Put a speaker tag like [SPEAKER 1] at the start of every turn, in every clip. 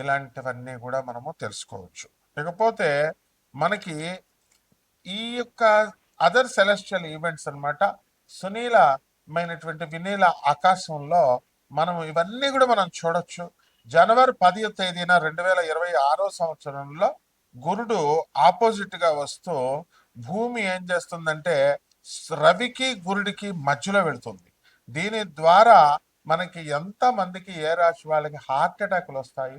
[SPEAKER 1] ఇలాంటివన్నీ కూడా మనము తెలుసుకోవచ్చు. ఇకపోతే మనకి ఈ యొక్క అదర్ సెలెస్టియల్ ఈవెంట్స్ అనమాట సునీలమైనటువంటి వినీల ఆకాశంలో మనం ఇవన్నీ కూడా మనం చూడొచ్చు. జనవరి పదివ తేదీన రెండు వేల ఇరవై ఆరో సంవత్సరంలో గురుడు ఆపోజిట్గా వస్తూ భూమి ఏం చేస్తుందంటే రవికి గురుడికి మధ్యలో వెళుతుంది. దీని ద్వారా మనకి ఎంతమందికి ఏ రాశి వాళ్ళకి హార్ట్ అటాక్లు వస్తాయి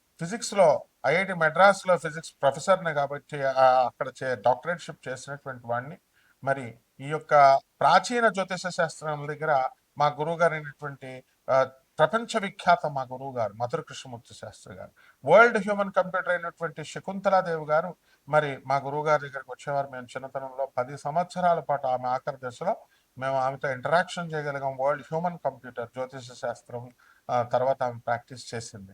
[SPEAKER 1] ఫిజిక్స్లో ఐఐటి మెడ్రాస్లో ఫిజిక్స్ ప్రొఫెసర్ని కాబట్టి అక్కడ చే డాక్టరేట్షిప్ చేసినటువంటి వాడిని. మరి ఈ యొక్క ప్రాచీన జ్యోతిష శాస్త్రం దగ్గర మా గురువు గారు అయినటువంటి ప్రపంచ విఖ్యాత మా గురువు గారు మధుర కృష్ణమూర్తి శాస్త్రి గారు. వరల్డ్ హ్యూమన్ కంప్యూటర్ అయినటువంటి శకుంతలాదేవి గారు మరి మా గురువు గారి దగ్గరికి వచ్చేవారు. మేము చిన్నతనంలో పది సంవత్సరాల పాటు ఆమె ఆఖరి దశలో మేము ఆమెతో ఇంటరాక్షన్ చేయగలిగాం. వరల్డ్ హ్యూమన్ కంప్యూటర్ జ్యోతిష శాస్త్రం తర్వాత ఆమె ప్రాక్టీస్ చేసింది.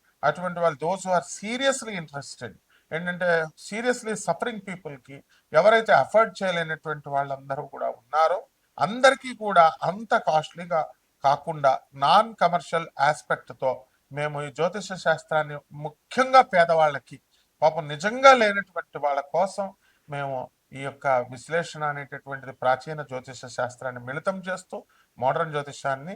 [SPEAKER 1] అటువంటి వాళ్ళు దోస్ ఆర్ సీరియస్లీ ఇంట్రెస్టెడ్ ఏంటంటే సీరియస్లీ సఫరింగ్ పీపుల్కి ఎవరైతే అఫోర్డ్ చేయలేనటువంటి వాళ్ళందరూ కూడా ఉన్నారో అందరికీ కూడా అంత కాస్ట్లీగా కాకుండా నాన్ కమర్షియల్ ఆస్పెక్ట్తో మేము ఈ జ్యోతిష శాస్త్రాన్ని ముఖ్యంగా పేదవాళ్ళకి పాపం నిజంగా లేనటువంటి వాళ్ళ కోసం మేము ఈ యొక్క విశ్లేషణ అనేటటువంటిది ప్రాచీన జ్యోతిష శాస్త్రాన్ని మిళితం చేస్తూ మోడర్న్ జ్యోతిషాన్ని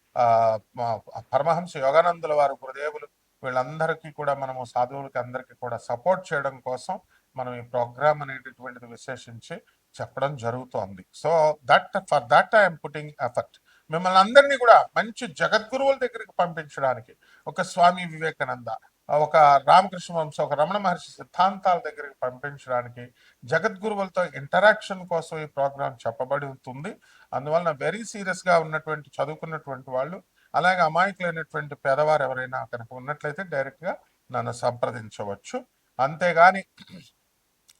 [SPEAKER 1] పరమహంస యోగానందుల వారు గురుదేవులు వీళ్ళందరికీ కూడా మనము సాధువులకి అందరికీ కూడా సపోర్ట్ చేయడం కోసం మనం ఈ ప్రోగ్రామ్ అనేటటువంటిది విశేషించి చెప్పడం జరుగుతోంది. So that for that I'm putting effort. మిమ్మల్ని అందరినీ కూడా మంచి జగద్గురువుల దగ్గరికి పంపించడానికి ఒక స్వామి వివేకానంద ఒక రామకృష్ణ వంశ ఒక రమణ మహర్షి సిద్ధాంతాల దగ్గరికి పంపించడానికి జగద్గురువులతో ఇంటరాక్షన్ కోసం ఈ ప్రోగ్రాం చెప్పబడి ఉంటుంది. అందువలన వెరీ సీరియస్గా ఉన్నటువంటి చదువుకున్నటువంటి వాళ్ళు అలాగే అమాయకులైనటువంటి పేదవారు ఎవరైనా కనుక ఉన్నట్లయితే డైరెక్ట్గా నన్ను సంప్రదించవచ్చు. అంతేగాని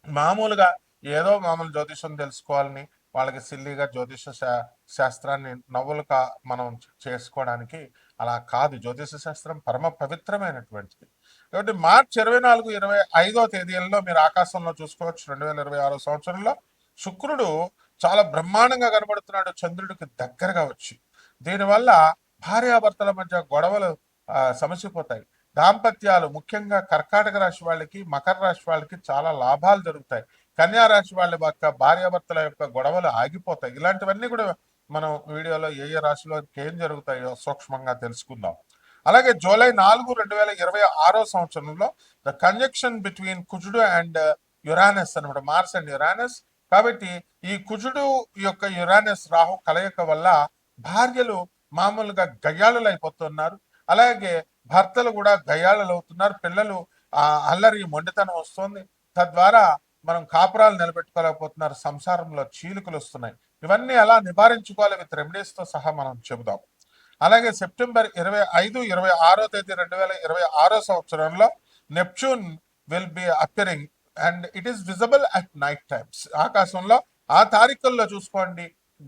[SPEAKER 1] మామూలుగా ఏదో మామూలు జ్యోతిషం తెలుసుకోవాలని వాళ్ళకి సిల్లీగా జ్యోతిష శా- శాస్త్రాన్ని నవ్వులుగా మనం చేసుకోవడానికి అలా కాదు. జ్యోతిష శాస్త్రం పరమ పవిత్రమైనటువంటిది. కాబట్టి మార్చి ఇరవై నాలుగు ఇరవై ఐదో తేదీలలో మీరు ఆకాశంలో చూసుకోవచ్చు రెండు వేల ఇరవై ఆరో సంవత్సరంలో. శుక్రుడు చాలా బ్రహ్మాండంగా కనబడుతున్నాడు చంద్రుడికి దగ్గరగా వచ్చి. దీనివల్ల భార్యాభర్తల మధ్య గొడవలు సమసిపోతాయి. దాంపత్యాలు ముఖ్యంగా కర్కాటక రాశి వాళ్ళకి మకర రాశి వాళ్ళకి చాలా లాభాలు జరుగుతాయి. కన్యా రాశి వాళ్ళ యొక్క భార్యాభర్తల యొక్క గొడవలు ఆగిపోతాయి. ఇలాంటివన్నీ కూడా మనం వీడియోలో ఏ ఏ రాశిలో ఏం జరుగుతాయో సూక్ష్మంగా తెలుసుకుందాం. అలాగే జూలై నాలుగు రెండు వేల ఇరవై ఆరో సంవత్సరంలో ద కంజక్షన్ బిట్వీన్ కుజుడు అండ్ యురానస్ అనమాట మార్స్ అండ్ యురానస్. కాబట్టి ఈ కుజుడు యొక్క యురానస్ రాహు కలయిక వల్ల భార్యలు మామూలుగా గయ్యాళులు అయిపోతున్నారు అలాగే భర్తలు కూడా గయ్యాళులు అవుతున్నారు పిల్లలు ఆ అల్లరి మొండితనం వస్తుంది. తద్వారా మనం కాపురాలు నిలబెట్టుకోలేకపోతున్నారు. సంసారంలో చీలికలు వస్తున్నాయి. ఇవన్నీ ఎలా నివారించుకోవాలి విత్ రెమెడీస్తో సహా మనం చెబుదాం. అలాగే సెప్టెంబర్ ఇరవై ఐదు ఇరవై ఆరో తేదీ రెండు వేల ఇరవై ఆరో సంవత్సరంలో Neptune will be appearing and it is visible at night times ఆకాశంలో ఆ తారీఖుల్లో చూసుకోండి.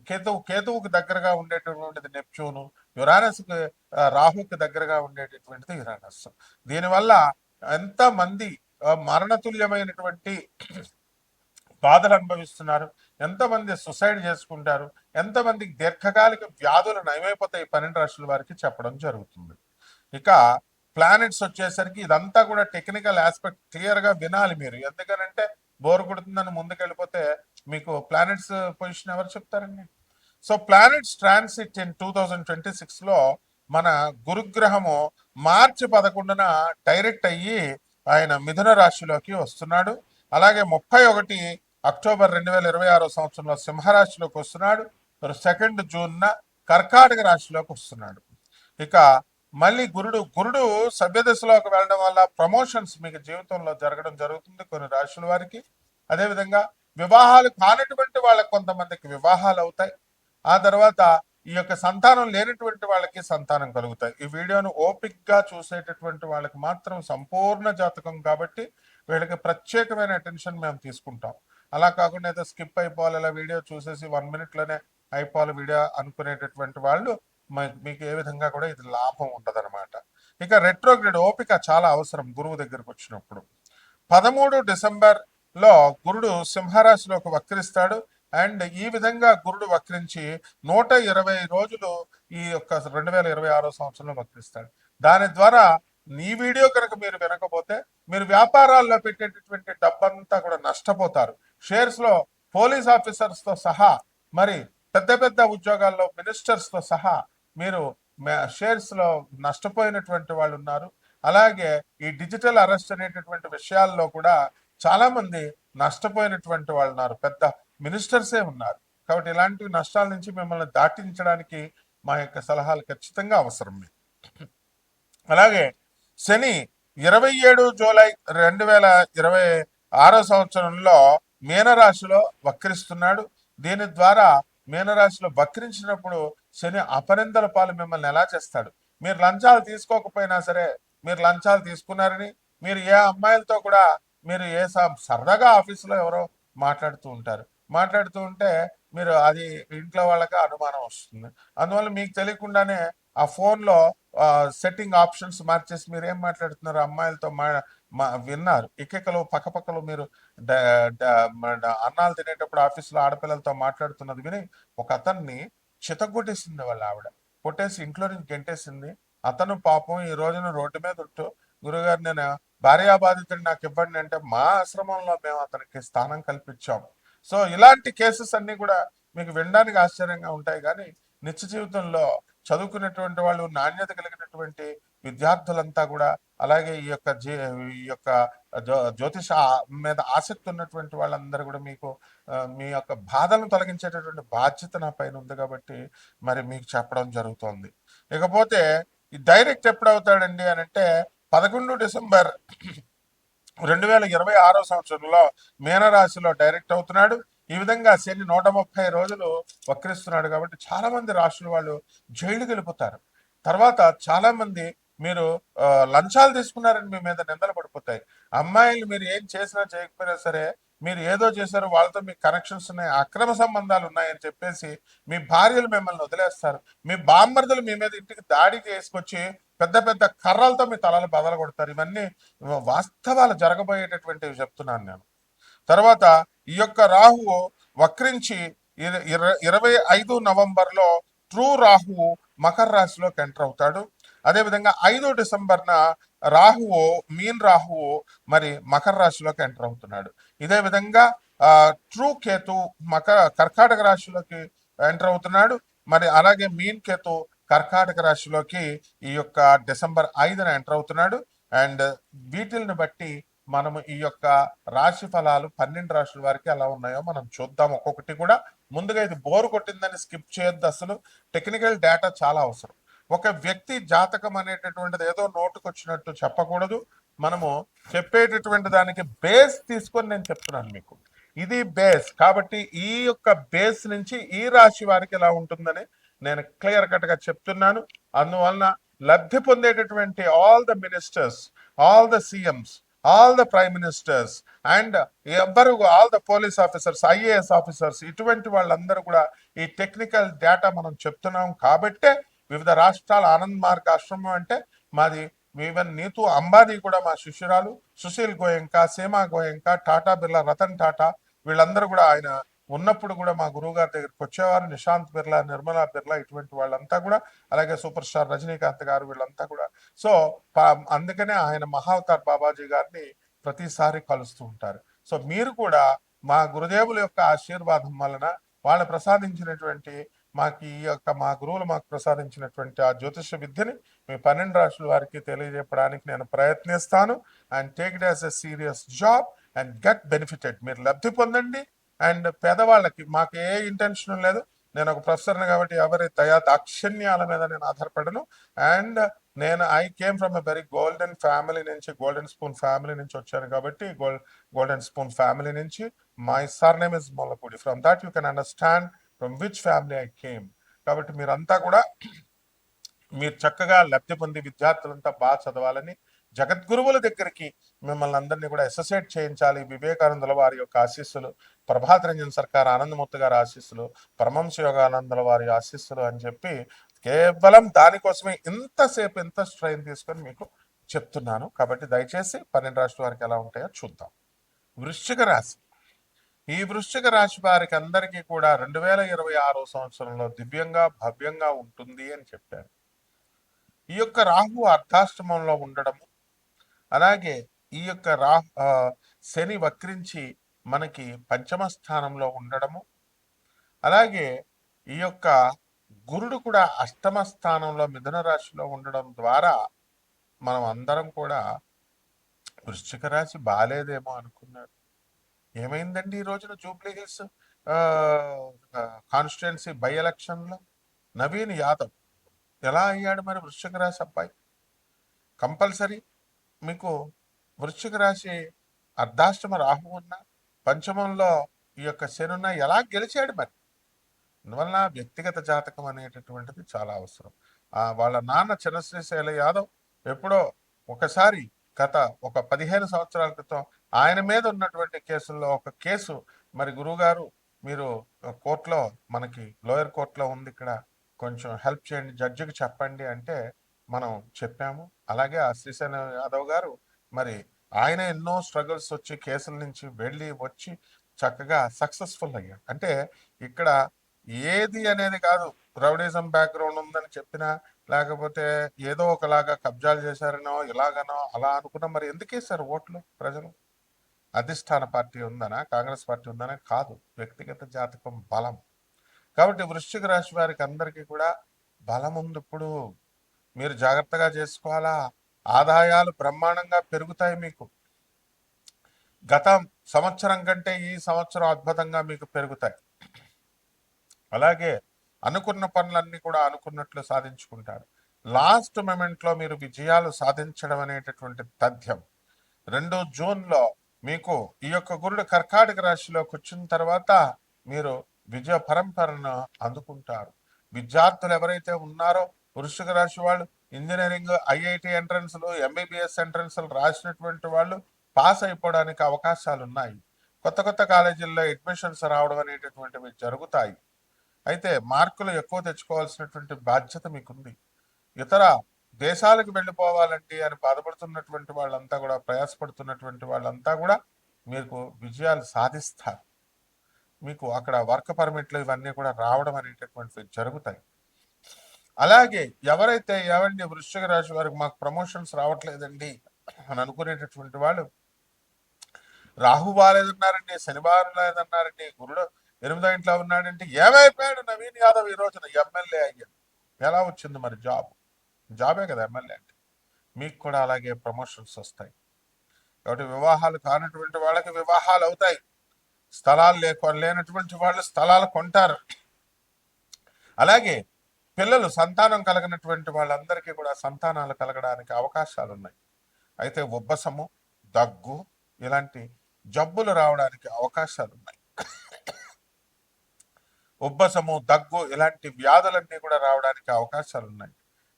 [SPEAKER 1] కేతువు కేతువుకు దగ్గరగా ఉండేటటువంటిది నెప్ట్యూను యురానస్కి రాహుకి దగ్గరగా ఉండేటటువంటిది యురానస్. దీనివల్ల ఎంతమంది మరణతుల్యమైనటువంటి బాధలు అనుభవిస్తున్నారు ఎంతమంది సుసైడ్ చేసుకుంటారు ఎంతమందికి దీర్ఘకాలిక వ్యాధులు నయమైపోతాయి పన్నెండు రాష్ట్రాల వారికి చెప్పడం జరుగుతుంది. ఇక ప్లానెట్స్ వచ్చేసరికి ఇదంతా కూడా టెక్నికల్ ఆస్పెక్ట్ క్లియర్గా వినాలి మీరు. ఎందుకనంటే బోర్ కొడుతుందని ముందుకెళ్ళిపోతే మీకు ప్లానెట్స్ పొజిషన్ ఎవరు చెప్తారండి? So planets transit in two thousand twenty సిక్స్లో మన గురుగ్రహము మార్చి పదకొండున డైరెక్ట్ అయ్యి ఆయన మిథున రాశిలోకి వస్తున్నాడు. అలాగే ముప్పై ఒకటి అక్టోబర్ రెండు వేల ఇరవై ఆరో సంవత్సరంలో సింహరాశిలోకి వస్తున్నాడు. సెకండ్ జూన్న కర్కాటక రాశిలోకి వస్తున్నాడు. ఇక మళ్ళీ గురుడు గురుడు సభ్యదశలోకి వెళ్ళడం వల్ల ప్రమోషన్స్ మీకు జీవితంలో జరగడం జరుగుతుంది కొన్ని రాశుల వారికి. అదేవిధంగా వివాహాలు కానటువంటి వాళ్ళకి కొంతమందికి వివాహాలు అవుతాయి. ఆ తర్వాత ఈ యొక్క సంతానం లేనటువంటి వాళ్ళకి సంతానం కలుగుతాయి. ఈ వీడియోను ఓపిక్గా చూసేటటువంటి వాళ్ళకి మాత్రం సంపూర్ణ జాతకం కాబట్టి వీళ్ళకి ప్రత్యేకమైన అటెన్షన్ మేము తీసుకుంటాం. అలా కాకుండా ఏదో స్కిప్ అయిపోవాలి ఇలా వీడియో చూసేసి వన్ మినిట్లోనే లోనే అయిపోవాలి వీడియో అనుకునేటటువంటి వాళ్ళు మీకు ఏ విధంగా కూడా ఇది లాభం ఉండదన్నమాట ఇక రెట్రోగ్రేడ్ ఓపిక చాలా అవసరం గురువు దగ్గరకు వచ్చినప్పుడు. పదమూడు డిసెంబర్లో గురుడు సింహరాశిలోకి వక్రిస్తాడు అండ్ ఈ విధంగా గురుడు వక్రించి నూట ఇరవై రోజులు ఈ యొక్క రెండు వేల ఇరవై ఆరో సంవత్సరంలో వక్రిస్తాడు. దాని ద్వారా ఈ వీడియో కనుక మీరు వినకపోతే మీరు వ్యాపారాల్లో పెట్టేటటువంటి డబ్బంతా కూడా నష్టపోతారు. షేర్స్లో పోలీస్ ఆఫీసర్స్తో సహా మరి పెద్ద పెద్ద ఉద్యోగాల్లో మినిస్టర్స్తో సహా మీరు షేర్స్లో నష్టపోయినటువంటి వాళ్ళు ఉన్నారు. అలాగే ఈ డిజిటల్ అరెస్ట్ అనేటటువంటి విషయాల్లో కూడా చాలా మంది నష్టపోయినటువంటి వాళ్ళు ఉన్నారు. పెద్ద మినిస్టర్సే ఉన్నారు. కాబట్టి ఇలాంటి నష్టాల నుంచి మిమ్మల్ని దాటించడానికి మా యొక్క సలహాలు ఖచ్చితంగా అవసరం మీకు. అలాగే శని ఇరవై ఏడు జూలై రెండు వేల ఇరవై ఆరో సంవత్సరంలో మీనరాశిలో వక్రిస్తున్నాడు. దీని ద్వారా మీనరాశిలో వక్రించినప్పుడు శని అపనిందల పాలు మిమ్మల్ని ఎలా చేస్తాడు? మీరు లంచాలు తీసుకోకపోయినా సరే మీరు లంచాలు తీసుకున్నారని మీరు ఏ అమ్మాయిలతో కూడా మీరు ఏ స- సరదాగా ఆఫీసులో ఎవరో మాట్లాడుతూ ఉంటారు. మాట్లాడుతూ ఉంటే మీరు అది ఇంట్లో వాళ్ళకి అనుమానం వస్తుంది. అందువల్ల మీకు తెలియకుండానే ఆ ఫోన్లో సెట్టింగ్ ఆప్షన్స్ మార్చేసి మీరు ఏం మాట్లాడుతున్నారు? అమ్మాయిలతో మా విన్నారు. ఇకెకలు పక్కపక్కలు మీరు అన్నాలు తినేటప్పుడు ఆఫీస్లో ఆడపిల్లలతో మాట్లాడుతున్నది విని ఒక అతన్ని చితగొట్టేసింది వాళ్ళ ఆవిడ. కొట్టేసి ఇంట్లో నుంచి గెంటేసింది. అతను పాపం ఈ రోజున రోడ్డు మీద ఉంటూ గురుగారు నేను భార్యాబాధితుడు నాకు ఇవ్వండి అంటే మా ఆశ్రమంలో మేము అతనికి స్థానం కల్పించాము సో ఇలాంటి కేసెస్ అన్ని కూడా మీకు వినడానికి ఆశ్చర్యంగా ఉంటాయి. కానీ నిత్య జీవితంలో చదువుకునేటువంటి వాళ్ళు నాణ్యత కలిగినటువంటి విద్యార్థులంతా కూడా అలాగే ఈ యొక్క జీ ఈ యొక్క జ్యోతిష మీద ఆసక్తి ఉన్నటువంటి వాళ్ళందరూ కూడా మీకు మీ యొక్క బాధలను తొలగించేటటువంటి బాధ్యత నా పైన ఉంది కాబట్టి మరి మీకు చెప్పడం జరుగుతోంది. ఇకపోతే ఈ డైరెక్ట్ ఎప్పుడు అవుతాడండి అని అంటే పదకొండు డిసెంబర్ రెండు వేల ఇరవై ఆరో సంవత్సరంలో మీనరాశిలో డైరెక్ట్ అవుతున్నాడు. ఈ విధంగా శని నూట ముప్పై రోజులు వక్రిస్తున్నాడు కాబట్టి చాలా మంది రాష్ట్రాల వాళ్ళు జైలుకి వెళ్ళిపోతారు. తర్వాత చాలా మంది మీరు లంచాలు తీసుకున్నారని మీ మీద నిందలు పడిపోతాయి. అమ్మాయిలు మీరు ఏం చేసినా చేయకపోయినా సరే మీరు ఏదో చేశారు వాళ్ళతో మీకు కనెక్షన్స్ ఉన్నాయి అక్రమ సంబంధాలు ఉన్నాయని చెప్పేసి మీ భార్యలు మిమ్మల్ని వదిలేస్తారు. మీ బామ్మర్దులు మీ మీద ఇంటికి దాడి చేసుకొచ్చి పెద్ద పెద్ద కర్రలతో మీ తలలు బదలు కొడతారు. ఇవన్నీ వాస్తవాలు జరగబోయేటటువంటివి చెప్తున్నాను నేను. తర్వాత ఈ యొక్క రాహువు వక్రించి ఇరవై ఐదు నవంబర్లో ట్రూ రాహువు మకర రాశిలోకి ఎంటర్ అవుతాడు. అదేవిధంగా ఐదో డిసెంబర్న రాహువు మీన్ రాహువు మరి మకర రాశిలోకి ఎంటర్ అవుతున్నాడు. ఇదే విధంగా ఆ, ట్రూ కేతు మకర కర్కాటక రాశిలోకి ఎంటర్ అవుతున్నాడు. మరి అలాగే మీన్ కేతు కర్కాటక రాశిలోకి ఈ యొక్క డిసెంబర్ ఐదున ఎంటర్ అవుతున్నాడు. అండ్ వీటిల్ని బట్టి మనము ఈ యొక్క రాశి ఫలాలు పన్నెండు రాశుల వారికి ఎలా ఉన్నాయో మనం చూద్దాం. ఒక్కొక్కటి కూడా ముందుగా ఇది బోరు కొట్టిందని స్కిప్ చేయొద్దు అసలు. టెక్నికల్ డేటా చాలా అవసరం. ఒక వ్యక్తి జాతకం అనేటటువంటిది ఏదో నోటుకు వచ్చినట్టు చెప్పకూడదు. మనము చెప్పేటటువంటి దానికి బేస్ తీసుకొని నేను చెప్తున్నాను మీకు. ఇది బేస్ కాబట్టి ఈ యొక్క బేస్ నుంచి ఈ రాశి వారికి ఎలా ఉంటుందని నేను క్లియర్ కట్గా చెప్తున్నాను. అందువలన లబ్ధి పొందేటటువంటి all the ministers all the CMs all the prime ministers and ఎవ్వరు all the police officers IAS officers ఇటువంటి వాళ్ళందరూ కూడా ఈ టెక్నికల్ డేటా మనం చెప్తున్నాం కాబట్టే వివిధ రాష్ట్రాల ఆనంద్ మార్గ్ ఆశ్రమం అంటే మాది ఈవెన్ నీతు అంబానీ కూడా మా శిష్యురాలు సుశీల్ గోయంక సీమా గోయంక టాటా బిర్లా రతన్ టాటా వీళ్ళందరూ కూడా ఆయన ఉన్నప్పుడు కూడా మా గురువు గారి దగ్గరికి వచ్చేవారు. నిశాంత్ బిర్లా నిర్మలా బిర్లా ఇటువంటి వాళ్ళంతా కూడా అలాగే సూపర్ స్టార్ రజనీకాంత్ గారు వీళ్ళంతా కూడా. సో పా- అందుకనే ఆయన మహావతార్ బాబాజీ గారిని ప్రతిసారి కలుస్తూ ఉంటారు. సో మీరు కూడా మా గురుదేవుల యొక్క ఆశీర్వాదం వలన వాళ్ళు ప్రసాదించినటువంటి మాకు ఈ యొక్క మా గురువులు మాకు ప్రసాదించినటువంటి ఆ జ్యోతిష విద్యని మీ పన్నెండు రాష్ట్రాల వారికి తెలియజెప్పడానికి నేను ప్రయత్నిస్తాను. And take it as a serious job and get benefited మీరు లబ్ధి పొందండి. అండ్ పేదవాళ్ళకి మాకు ఏ ఇంటెన్షన్ లేదు. నేను ఒక ప్రొఫెసర్ని కాబట్టి ఎవరి దయా దాక్షిణ్యాల మీద నేను ఆధారపడను. అండ్ నేను I came from a very golden family నుంచి గోల్డెన్ స్పూన్ ఫ్యామిలీ నుంచి వచ్చాను కాబట్టి గోల్డ్ గోల్డెన్ స్పూన్ ఫ్యామిలీ నుంచి. My surname is Mollapudi from that you can understand from which family I came కాబట్టి మీరంతా కూడా మీరు చక్కగా లబ్ధి పొంది విద్యార్థులంతా బాగా చదవాలని జగద్గురువుల దగ్గరికి మిమ్మల్ని అందరినీ కూడా అసోసియేట్ చేయించాలి. వివేకానందుల వారి యొక్క ఆశీస్సులు ప్రభాత్ రంజన్ సర్కార్ ఆనందమూర్తి గారి ఆశీస్సులు పరమంశ యోగానందుల వారి ఆశీస్సులు అని చెప్పి కేవలం దానికోసమే ఇంతసేపు ఎంత స్ట్రెయిన్ తీసుకొని మీకు చెప్తున్నాను. కాబట్టి దయచేసి పన్నెండు రాష్ట్రాల వారికి ఎలా ఉంటాయో చూద్దాం. వృశ్చిక రాశి. ఈ వృశ్చిక రాశి వారికి అందరికీ కూడా రెండు వేల ఇరవై ఆరో సంవత్సరంలో దివ్యంగా భవ్యంగా ఉంటుంది అని చెప్పారు. ఈ యొక్క రాహు అర్ధాష్టమంలో ఉండడము అలాగే ఈ యొక్క రాహు శని వక్రించి మనకి పంచమ స్థానంలో ఉండడము అలాగే ఈ యొక్క గురుడు కూడా అష్టమ స్థానంలో మిథున రాశిలో ఉండడం ద్వారా మనం అందరం కూడా వృశ్చిక రాశి బాలేదేమో అనుకున్నారు. ఏమైందండి ఈ రోజున జూబ్లీ హిల్స్? కాన్స్టిట్యున్సీ బై ఎలక్షన్లో నవీన్ యాదవ్ ఎలా అయ్యాడు మరి వృశ్చిక రాశి అబ్బాయి? కంపల్సరీ మీకు వృశ్చిక రాశి అర్ధాష్టమ రాహు ఉన్న పంచమంలో ఈ యొక్క శనున్న ఎలా గెలిచాడు మరి? అందువలన వ్యక్తిగత జాతకం అనేటటువంటిది చాలా అవసరం. ఆ వాళ్ళ నాన్న చిన్నశ్రీశైల యాదవ్ ఎప్పుడో ఒకసారి గత ఒక పదిహేను సంవత్సరాల క్రితం ఆయన మీద ఉన్నటువంటి కేసుల్లో ఒక కేసు. మరి గురుగారు మీరు కోర్టులో మనకి లోయర్ కోర్టులో ఉంది ఇక్కడ. కొంచెం హెల్ప్ చేయండి జడ్జికి చెప్పండి అంటే మనం చెప్పాము. అలాగే ఆ శ్రీశైల యాదవ్ గారు మరి ఆయన ఎన్నో స్ట్రగుల్స్ వచ్చి కేసుల నుంచి వెళ్ళి వచ్చి చక్కగా సక్సెస్ఫుల్ అయ్యాడు. అంటే ఇక్కడ ఏది అనేది కాదు. రౌడిజం బ్యాక్గ్రౌండ్ ఉందని చెప్పినా లేకపోతే ఏదో ఒకలాగా కబ్జాలు చేశారనో ఇలాగనో అలా అనుకున్నా మరి ఎందుకు వేశారు ఓట్లు ప్రజలు? అధిష్టాన పార్టీ ఉందనా కాంగ్రెస్ పార్టీ ఉందనా కాదు. వ్యక్తిగత జాతకం బలం. కాబట్టి వృశ్చిక రాశి వారికి అందరికీ కూడా బలం ఉంది ఇప్పుడు మీరు జాగ్రత్తగా చేసుకోవాలా? ఆదాయాలు బ్రహ్మాండంగా పెరుగుతాయి మీకు. గత సంవత్సరం కంటే ఈ సంవత్సరం అద్భుతంగా మీకు పెరుగుతాయి. అలాగే అనుకున్న పనులన్నీ కూడా అనుకున్నట్లు సాధించుకుంటారు. లాస్ట్ మూమెంట్లో మీరు విజయాలు సాధించడం అనేటటువంటి తథ్యం. రెండు జూన్లో మీకు ఈ యొక్క గురుడు కర్కాటక రాశిలోకి వచ్చిన తర్వాత మీరు విజయ పరంపరను అందుకుంటారు. విద్యార్థులు ఎవరైతే ఉన్నారో వృషిక రాశి వాళ్ళు ఇంజనీరింగ్ ఐఐటి ఎంట్రన్స్లు ఎంబీబీఎస్ ఎంట్రన్స్లు రాసినటువంటి వాళ్ళు పాస్ అయిపోవడానికి అవకాశాలు ఉన్నాయి. కొత్త కొత్త కాలేజీల్లో అడ్మిషన్స్ రావడం అనేటటువంటివి జరుగుతాయి. అయితే మార్కులు ఎక్కువ తెచ్చుకోవాల్సినటువంటి బాధ్యత మీకుంది. ఇతర దేశాలకు వెళ్ళిపోవాలంటే అని బాధపడుతున్నటువంటి వాళ్ళంతా కూడా ప్రయాసపడుతున్నటువంటి వాళ్ళంతా కూడా మీకు విజయాలు సాధిస్తారు. మీకు అక్కడ వర్క్ పర్మిట్లు ఇవన్నీ కూడా రావడం అనేటటువంటివి జరుగుతాయి. అలాగే ఎవరైతే ఏమండి వృశ్చిక రాశి వారికి మాకు ప్రమోషన్స్ రావట్లేదండి అని అనుకునేటటువంటి వాళ్ళు రాహు బాలేదన్నారండి శనివారం లేదన్నారండి గురుడు ఎనిమిదో ఇంట్లో ఉన్నాడంటే ఏమైపోయాడు నవీన్ యాదవ్ ఈ రోజున? ఎమ్మెల్యే అయ్యాడు. ఎలా వచ్చింది మరి జాబ్? జాబే కదా ఎమ్మెల్యే అంటే. మీకు కూడా అలాగే ప్రమోషన్స్ వస్తాయి. కాబట్టి వివాహాలు కానటువంటి వాళ్ళకి వివాహాలు అవుతాయి. స్థలాలు లేక లేనటువంటి వాళ్ళు స్థలాలు కొంటారు. అలాగే పిల్లలు సంతానం కలగనటువంటి వాళ్ళందరికీ కూడా సంతానాలు కలగడానికి అవకాశాలు ఉన్నాయి అయితే ఉబ్బసము దగ్గు ఇలాంటి జబ్బులు రావడానికి అవకాశాలు ఉన్నాయి ఉబ్బసము దగ్గు ఇలాంటి వ్యాధులన్నీ కూడా రావడానికి అవకాశాలు ఉన్నాయి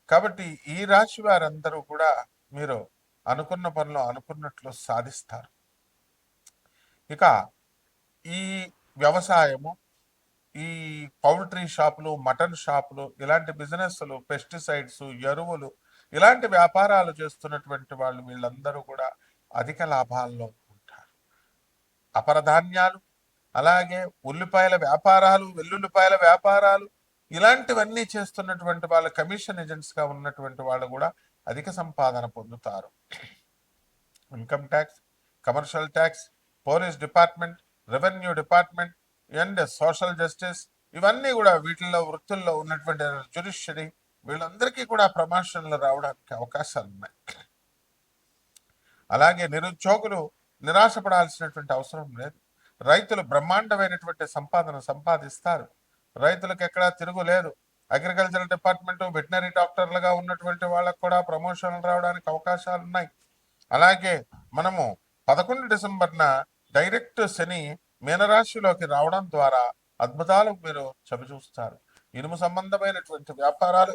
[SPEAKER 1] కాబట్టి ఈ రాశి వారందరూ కూడా మీరు అనుకున్న పనులు అనుకున్నట్లు సాధిస్తారు. ఇక ఈ వ్యవసాయము ఈ పౌల్ట్రీ షాపులు మటన్ షాపులు ఇలాంటి బిజినెస్లు పెస్టిసైడ్స్ ఎరువులు ఇలాంటి వ్యాపారాలు చేస్తున్నటువంటి వాళ్ళు వీళ్ళందరూ కూడా అధిక లాభాల్లో ఉంటారు. అపరధాన్యాలు అలాగే ఉల్లిపాయల వ్యాపారాలు వెల్లుల్లిపాయల వ్యాపారాలు ఇలాంటివన్నీ చేస్తున్నటువంటి వాళ్ళ కమిషన్ ఏజెంట్స్గా ఉన్నటువంటి వాళ్ళు కూడా అధిక సంపాదన పొందుతారు. Income tax commercial tax police department revenue department and social justice ఇవన్నీ కూడా వీటిల్లో వృత్తుల్లో ఉన్నటువంటి జ్యుడిషియరీ వీళ్ళందరికీ కూడా ప్రమోషన్లు రావడానికి అవకాశాలు ఉన్నాయి. అలాగే నిరుద్యోగులు నిరాశపడాల్సినటువంటి అవసరం లేదు. రైతులు బ్రహ్మాండమైనటువంటి సంపాదన సంపాదిస్తారు. రైతులకు ఎక్కడా తిరుగులేదు అగ్రికల్చర్ డిపార్ట్మెంట్ వెటనరీ డాక్టర్లుగా ఉన్నటువంటి వాళ్ళకు కూడా ప్రమోషన్లు రావడానికి అవకాశాలు ఉన్నాయి అలాగే మనము పదకొండు డిసెంబర్న డైరెక్ట్ శని మీనరాశిలోకి రావడం ద్వారా అద్భుతాలు మీరు చవిచూస్తారు. ఇనుము సంబంధమైనటువంటి వ్యాపారాలు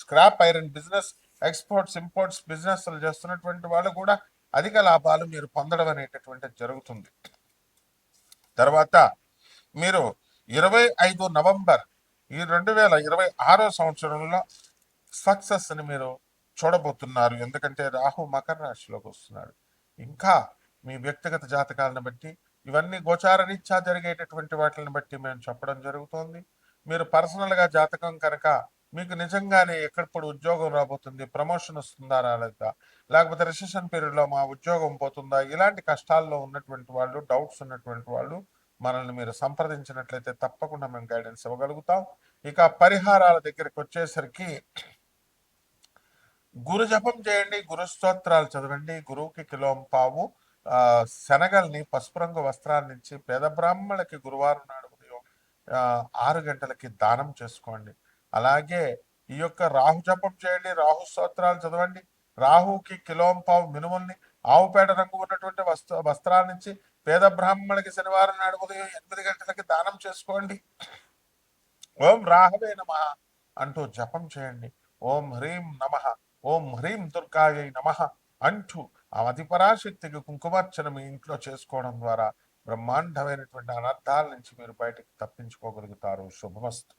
[SPEAKER 1] scrap iron business exports imports business చేస్తున్నటువంటి వాళ్ళు కూడా అధిక లాభాలు మీరు పొందడం అనేటటువంటి జరుగుతుంది. తర్వాత మీరు ఇరవై ఐదు నవంబర్ ఈ రెండు వేల ఇరవై ఆరో సంవత్సరంలో సక్సెస్ని మీరు చూడబోతున్నారు. ఎందుకంటే రాహు మకర రాశిలోకి వస్తున్నాడు. ఇంకా మీ వ్యక్తిగత జాతకాలను బట్టి ఇవన్నీ గోచారరీత్యా జరిగేటటువంటి వాటిని బట్టి మేము చెప్పడం జరుగుతోంది. మీరు పర్సనల్గా జాతకం కనుక మీకు నిజంగానే ఎక్కడప్పుడు ఉద్యోగం రాబోతుంది ప్రమోషన్ వస్తుందా రాలేదా లేకపోతే రిసెషన్ పీరియడ్లో మా ఉద్యోగం పోతుందా ఇలాంటి కష్టాల్లో ఉన్నటువంటి వాళ్ళు డౌట్స్ ఉన్నటువంటి వాళ్ళు మనల్ని మీరు సంప్రదించినట్లయితే తప్పకుండా మేము గైడెన్స్ ఇవ్వగలుగుతాం. ఇక పరిహారాల దగ్గరికి వచ్చేసరికి గురు జపం చేయండి గురు స్తోత్రాలు చదవండి. గురువుకి కిలోం పావు. ఆ శనగల్ని పసుపు రంగు వస్త్రాన్నించి పేద బ్రాహ్మణులకి గురువారం నాడు ఉదయం ఆరు గంటలకి దానం చేసుకోండి. అలాగే ఈ యొక్క రాహు జపం చేయండి రాహు స్తోత్రాలు చదవండి. రాహుకి కిలోం పావు మినుముల్ని ఆవు పేడ రంగు ఉన్నటువంటి వస్త్ర వస్త్రాన్నించి పేద బ్రాహ్మణులకి శనివారం నాడు ఉదయం ఎనిమిది గంటలకి దానం చేసుకోండి. ఓం రాహవే నమ అంటూ జపం చేయండి. ఓం హ్రీం నమ ఓం హ్రీం దుర్గాయ నమ అంటూ ఆ అతి పరాశక్తికి కుంకుమార్చన మీ ఇంట్లో చేసుకోవడం ద్వారా బ్రహ్మాండమైనటువంటి అనర్థాల నుంచి మీరు బయటకు తప్పించుకోగలుగుతారు. శుభమస్తు.